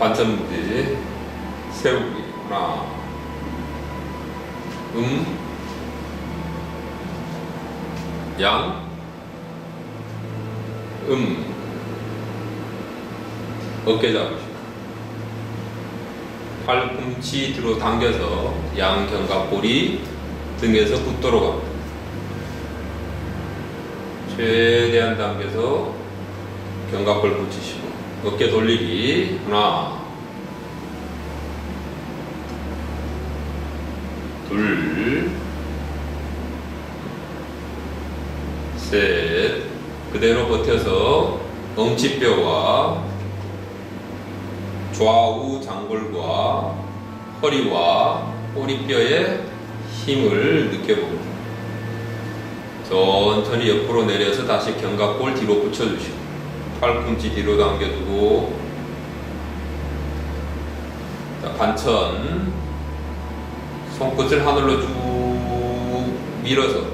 관점 무디 세우기. 하나. 음. 양, 음, 어깨 잡으시고, 팔꿈치 뒤로 당겨서 양 견갑골이 등에서 붙도록 합니다. 최대한 당겨서 견갑골 붙이시고, 어깨 돌리기, 하나, 둘, 셋, 그대로 버텨서 엉치뼈와 좌우 장골과 허리와 꼬리뼈에 힘을 느껴봅니다. 천천히 옆으로 내려서 다시 견갑골 뒤로 붙여주시고 팔꿈치 뒤로 당겨주고 자, 반천 손끝을 하늘로 쭉 밀어서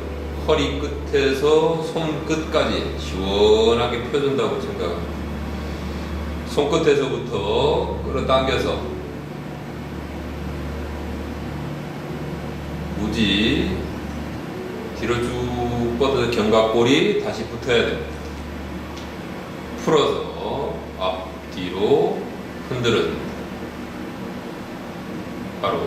허리 끝에서 손끝까지 시원하게 펴준다고 생각합니다. 손끝에서부터 끌어당겨서 무지 뒤로 쭉 뻗어서 견갑골이 다시 붙어야 됩니다. 풀어서 앞뒤로 흔들어줍니다. 바로